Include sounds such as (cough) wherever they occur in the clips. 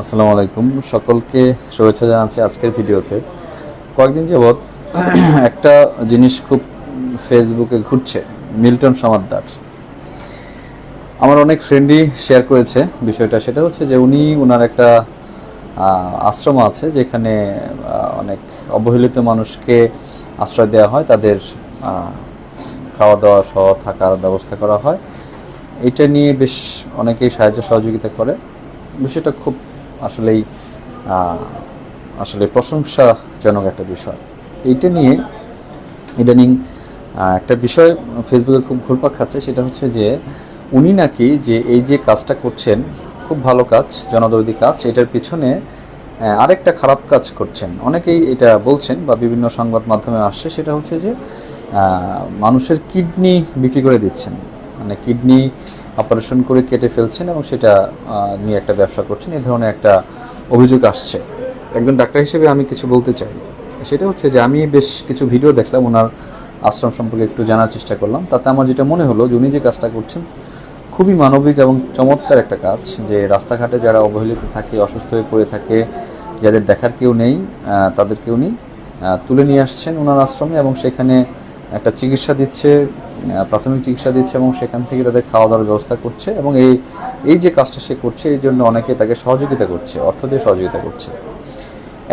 আসসালামু আলাইকুম। সকলকে শুভেচ্ছা জানাচ্ছি আজকের ভিডিওতে। কয়েকদিন যাবৎ (clears throat) একটা জিনিস খুব ফেসবুকে ঘুরছে, মিল্টন সমাদ্দার। আমার অনেক ফ্রেন্ডই শেয়ার করেছে বিষয়টা। সেটা হচ্ছে যে উনি ওনার একটা আশ্রম আছে যেখানে অনেক অবহেলিত মানুষকে আশ্রয় দেওয়া হয়। তাদের খাওয়া দাওয়া সহ থাকার ব্যবস্থা করা হয়। এটা নিয়ে বেশ অনেকেই সাহায্য সহযোগিতা করে। বিষয়টা খুব আসলেই আসলে প্রশংসাজনক একটা বিষয়। এইটা নিয়ে ইদানিং একটা বিষয় ফেসবুকে খুব ঘুরপাক খাচ্ছে, সেটা হচ্ছে যে উনি নাকি যে এই যে কাজটা করছেন, খুব ভালো কাজ, জনদরদি কাজ, এটার পিছনে আরেকটা খারাপ কাজ করছেন। অনেকেই এটা বলছেন বা বিভিন্ন সংবাদ মাধ্যমে আসছে, সেটা হচ্ছে যে মানুষের কিডনি বিক্রি করে দিচ্ছেন। মানে কিডনি অপারেশন করে কেটে ফেলছেন এবং সেটা নিয়ে একটা ব্যবসা করছেন। এই ধরনের একটা অভিযোগ আসছে। একজন ডাক্তার হিসেবে আমি কিছু বলতে চাই। সেটা হচ্ছে যে আমি বেশ কিছু ভিডিও দেখলাম, ওনার আশ্রম সম্পর্কে একটু জানার চেষ্টা করলাম। তাতে আমার যেটা মনে হলো যে উনি যে কাজটা করছেন খুবই মানবিক এবং চমৎকার একটা কাজ, যে রাস্তাঘাটে যারা অবহেলিত থাকে, অসুস্থ হয়ে পড়ে থাকে, যাদের দেখার কেউ নেই তাদেরকে উনি তুলে নিয়ে আসছেন ওনার আশ্রমে এবং সেখানে একটা চিকিৎসা দিচ্ছে। প্রাথমিক চিকিৎসা দিচ্ছে এবং সেখান থেকে তাদের খাওয়া দাওয়ার ব্যবস্থা করছে এবং এই এই যে কাজটা সে করছে, এই জন্য অনেকে তাকে সহযোগিতা করছে, অর্থ দিয়ে সহযোগিতা করছে।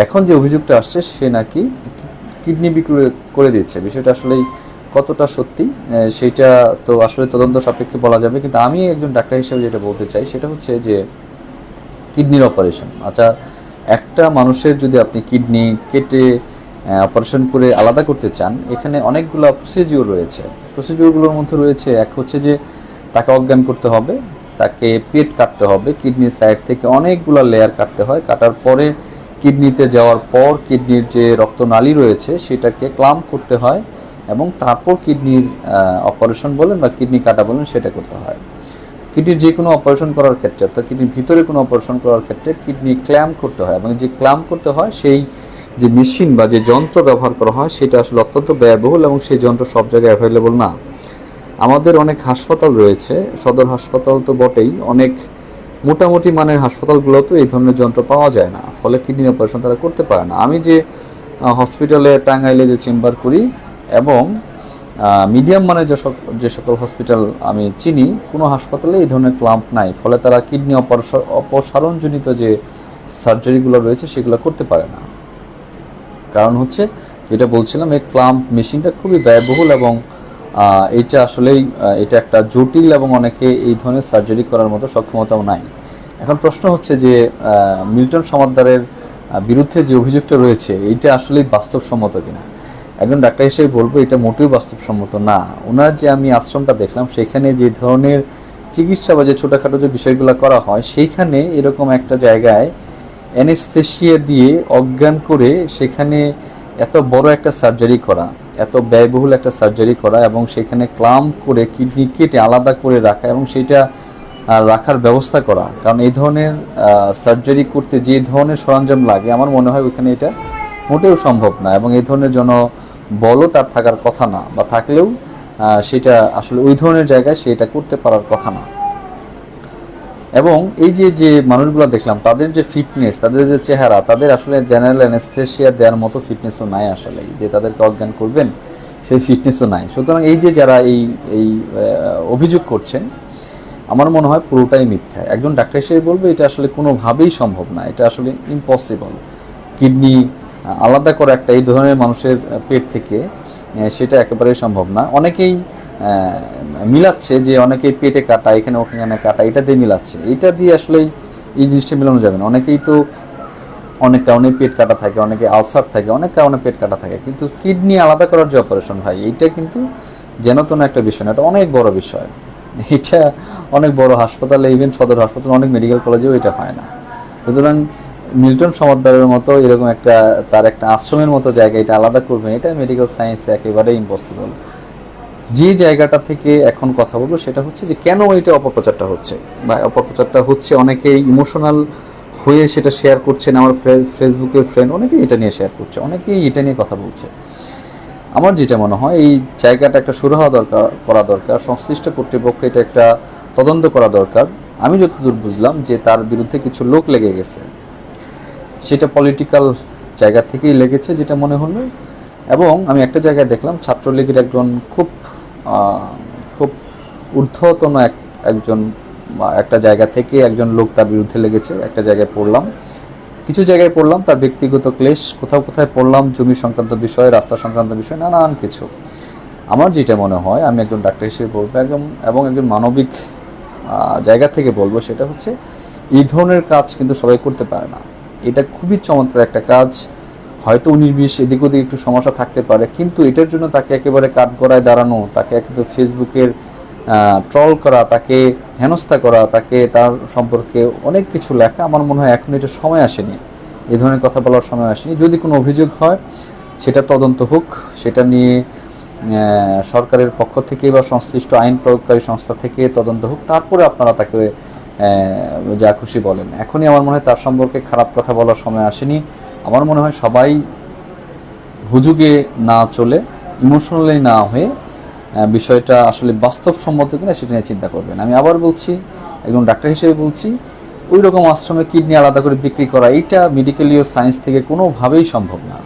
এখন যে অভিযোগটা আসছে, সে নাকি কিডনি বিক্রি করে দিচ্ছে। বিষয়টা আসলেই কতটা সত্যি সেটা তো আসলে তদন্ত সাপেক্ষে বলা যাবে। কিন্তু আমি একজন ডাক্তার হিসেবে যেটা বলতে চাই, সেটা হচ্ছে যে কিডনির অপারেশন। আচ্ছা একটা মানুষের যদি আপনি কিডনি কেটে অপারেশন করে আলাদা করতে চান, এখানে অনেকগুলো প্রসিজিওর রয়েছে। প্রসিজিওরগুলোর মধ্যে রয়েছে, এক হচ্ছে যে তাকে অজ্ঞান করতে হবে, তাকে পেট কাটতে হবে কিডনির সাইড থেকে অনেকগুলো লেয়ার কাটতে হয়, কাটার পরে কিডনিতে যাওয়ার পর কিডনির যে রক্তনালী রয়েছে, সেটাকে ক্লাম করতে হয় এবং তারপর কিডনির অপারেশন বলেন বা কিডনি কাটা বলেন, সেটা করতে হয়। কিডনির যে কোনো অপারেশন করার ক্ষেত্রে, অর্থাৎ কিডনির ভিতরে কোনো অপারেশন করার ক্ষেত্রে কিডনি ক্ল্যাম করতে হয় এবং যে ক্ল্যাম করতে হয়, সেই যে মেশিন বা যে যন্ত্র ব্যবহার করা হয়, সেটা আসলে অত্যন্ত ব্যয়বহুল এবং সেই যন্ত্র সব জায়গায় অ্যাভেলেবল না। আমাদের অনেক হাসপাতাল রয়েছে, সদর হাসপাতাল তো বটেই, অনেক মোটামুটি মানের হাসপাতালগুলোতেও এই ধরনের যন্ত্র পাওয়া যায় না, ফলে কিডনি অপারেশন তারা করতে পারে না। আমি যে হসপিটালে টাঙ্গাইলে যে চেম্বার করি এবং মিডিয়াম মানের যে যে সকল হসপিটাল আমি চিনি, কোনো হাসপাতালে এই ধরনের ক্লাম্প নাই, ফলে তারা কিডনি অপারেশন অপসারণজনিত যে সার্জারিগুলো রয়েছে, সেগুলো করতে পারে না। কারণ হচ্ছে, যেটা বলছিলাম, এই ক্লাম্প মেশিনটা খুবই ব্যয়বহুল এবং এটা আসলেই এটা একটা জটিল এবং অনেকে এই ধরনের সার্জারি করার মতো সক্ষমতাও নাই। এখন প্রশ্ন হচ্ছে যে মিল্টন সমাদ্দারের বিরুদ্ধে যে অভিযোগটা রয়েছে এইটা আসলেই বাস্তবসম্মত কিনা? একজন ডাক্তার হিসেবে বলব, এটা মোটেও বাস্তবসম্মত না। ওনার যে আমি আশ্রমটা দেখলাম, সেখানে যে ধরনের চিকিৎসা বা যে ছোটোখাটো যে বিষয়গুলো করা হয় সেইখানে এরকম একটা জায়গায় অ্যানেস্থেশিয়া দিয়ে অজ্ঞান করে সেখানে এত বড় একটা সার্জারি করা, এত ব্যয়বহুল একটা সার্জারি করা এবং সেখানে ক্লাম করে কিডনি কেটে আলাদা করে রাখা এবং সেটা রাখার ব্যবস্থা করা। কারণ এই ধরনের সার্জারি করতে যে ধরনের সরঞ্জাম লাগে, আমার মনে হয় ওইখানে এটা মোটেও সম্ভব না এবং এই ধরনের জন্য বলও তার থাকার কথা না বা থাকলেও সেটা আসলে ওই ধরনের জায়গায় সেটা করতে পারার কথা না। এবং এই যে যে মানুষগুলো দেখলাম, তাদের যে ফিটনেস তাদের যে চেহারা, তাদের আসলে জেনারেল অ্যানেস্থেশিয়া দেওয়ার মতো ফিটনেসও নাই আসলে। যে তাদেরকে অজ্ঞান করবেন, সেই ফিটনেসও নাই। সুতরাং এই যে যারা এই এই অভিযোগ করছেন, আমার মনে হয় পুরোটাই মিথ্যা। একজন ডাক্তার হিসেবে বলবে, এটা আসলে কোনোভাবেই সম্ভব না। এটা আসলে ইম্পসিবল কিডনি, আলাদা করা একটা এই ধরনের মানুষের পেট থেকে সেটা একেবারেই সম্ভব না। অনেকেই মিলাচ্ছে যে অনেকে পেটে কাটা, এখানে ওখানে কাটা, এটা দিয়ে মিলাচ্ছে। এটা দিয়ে আসলে এই জিনিসটা মিলানো যাবে না। অনেকেই তো অনেক কারণে পেট কাটা থাকে, অনেকে আলসার থাকে, অনেক কারণে পেট কাটা থাকে। কিন্তু কিডনি আলাদা করার যে অপারেশন ভাই এইটা কিন্তু যেন তেন একটা বিষয় না, এটা অনেক বড় বিষয়। এটা অনেক বড় হাসপাতালে ইভেন সদর হাসপাতাল, অনেক মেডিকেল কলেজেও এটা হয় না। সুতরাং মিল্টন সমাদ্দারের মতো এরকম একটা, তার একটা আশ্রমের মতো জায়গা, এটা আলাদা করবেন এটা মেডিকেল সায়েন্সে একেবারে ইম্পসিবল যে জায়গাটা থেকে এখন কথা বলব সেটা হচ্ছে যে কেন এটা অপপ্রচারটা হচ্ছে? বা অপপ্রচারটা হচ্ছে অনেকেই ইমোশনাল হয়ে সেটা শেয়ার করছেন, আমার ফেসবুকের ফ্রেন্ড অনেকেই এটা নিয়ে শেয়ার করছে, অনেকেই এটা নিয়ে কথা বলছে। আমার যেটা মনে হয়, এই জায়গাটা একটা শুরু হওয়া দরকার, করা দরকার, সংশ্লিষ্ট কর্তৃপক্ষ এটা একটা তদন্ত করা দরকার। আমি যতদূর বুঝলাম যে তার বিরুদ্ধে কিছু লোক লেগে গেছে। সেটা পলিটিক্যাল জায়গা থেকেই লেগেছে, যেটা মনে হলো। এবং আমি একটা জায়গায় দেখলাম, ছাত্রলীগের একজন খুব খুব ঊর্ধ্বতন এক, একজন একটা জায়গা থেকে একজন লোক তার বিরুদ্ধে লেগেছে, একটা জায়গায় পড়লাম। কিছু জায়গায় পড়লাম, তার ব্যক্তিগত ক্লেশ, কোথাও কোথায় পড়লাম, জমি সংক্রান্ত বিষয়, রাস্তা সংক্রান্ত বিষয়, নানান কিছু। আমার যেটা মনে হয়, আমি একজন ডাক্তার হিসেবে বলব একদম এবং একজন মানবিক জায়গা থেকে বলব, সেটা হচ্ছে, এই ধরনের কাজ কিন্তু সবাই করতে পারে না। এটা খুবই চমৎকার একটা কাজ। হয়তো উনিশ, বিশ, এদিক ওদিক একটু সমস্যা থাকতে পারে, কিন্তু এটার জন্য তাকে একেবারে কাঠগড়ায় দাঁড়ানো, তাকে একেবারে ফেসবুকের ট্রল করা, তাকে হেনস্থা করা, তাকে তার সম্পর্কে অনেক কিছু লেখা, আমার মনে হয় এখন এটা সময় আসেনি। এ ধরনের কথা বলার সময় আসেনি। যদি কোনো অভিযোগ হয়, সেটা তদন্ত হোক, সেটা নিয়ে সরকারের পক্ষ থেকে বা সংশ্লিষ্ট আইন প্রয়োগকারী সংস্থা থেকে তদন্ত হোক, তারপরে আপনারা তাকে যা খুশি বলেন। এখনই আমার মনে হয় তার সম্পর্কে খারাপ কথা বলার সময় আসেনি। আমার মনে হয় সবাই হুজুগে না চলে ইমোশনালি না হয়ে বিষয়টা আসলে বাস্তবসম্মত কিনা সেটা নিয়ে চিন্তা করবেন। আমি আবার বলছি, একজন ডাক্তার হিসেবে বলছি, ওই রকম আশ্রমে কিডনি আলাদা করে বিক্রি করা, এইটা মেডিকেলীয় সায়েন্স থেকে কোনোভাবেই সম্ভব না।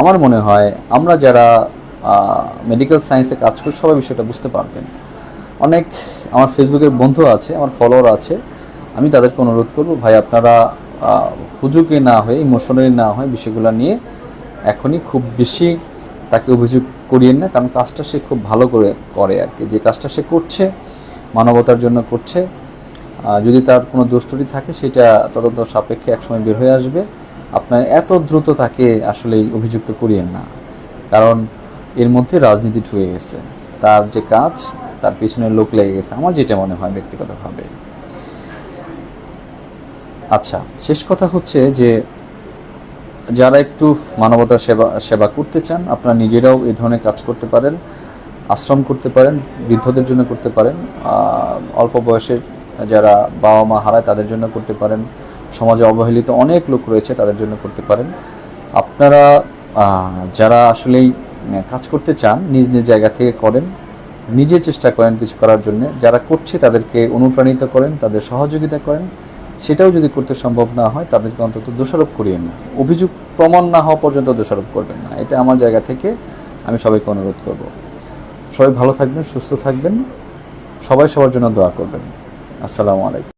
আমার মনে হয় আমরা যারা মেডিকেল সায়েন্সে কাজ করি, সবাই বিষয়টা বুঝতে পারবেন। অনেক আমার ফেসবুকের বন্ধু আছে, আমার ফলোয়ার আছে, আমি তাদেরকে অনুরোধ করব, ভাই আপনারা হুজুগে না হয়ে ইমোশনালি না হয়ে বিষয়গুলো নিয়ে এখনই খুব বেশি তাকে অভিযোগ করিয়েন না, কারণ কাজটা সে খুব ভালো করে করে আর কি। যে কাজটা সে করছে, মানবতার জন্য করছে যদি তার কোনো দোষটি থাকে, সেটা তদন্ত সাপেক্ষে একসময় বের হয়ে আসবে। আপনার এত দ্রুত তাকে আসলে অভিযুক্ত করিয়েন না, কারণ এর মধ্যে রাজনীতি ঢুকে গেছে। তার যে কাজ, তার পিছনে লোক লেগে গেছে। আমার যেটা মনে হয় ব্যক্তিগতভাবে। আচ্ছা শেষ কথা হচ্ছে যে যারা একটু মানবতার সেবা সেবা করতে চান, আপনারা নিজেরাও এই ধরনের কাজ করতে পারেন, আশ্রম করতে পারেন, বৃদ্ধদের জন্য করতে পারেন অল্প বয়সের যারা বাবা মা হারায় তাদের জন্য করতে পারেন, সমাজে অবহেলিত অনেক লোক রয়েছে তাদের জন্য করতে পারেন। আপনারা যারা আসলেই কাজ করতে চান, নিজ নিজ জায়গা থেকে করেন, নিজে চেষ্টা করেন কিছু করার জন্য, যারা করছে তাদেরকে অনুপ্রাণিত করেন, তাদের সহযোগিতা করেন সেটাও যদি করতে সম্ভব না হয়, তাদেরকে অন্তত দোষারোপ করিয়েন না। অভিযোগ প্রমাণ না হওয়া পর্যন্ত দোষারোপ করবেন না। এটা আমার জায়গা থেকে আমি সবাইকে অনুরোধ করব। সবাই ভালো থাকবেন, সুস্থ থাকবেন। সবাই সবার জন্য দোয়া করবেন। আসসালামু আলাইকুম।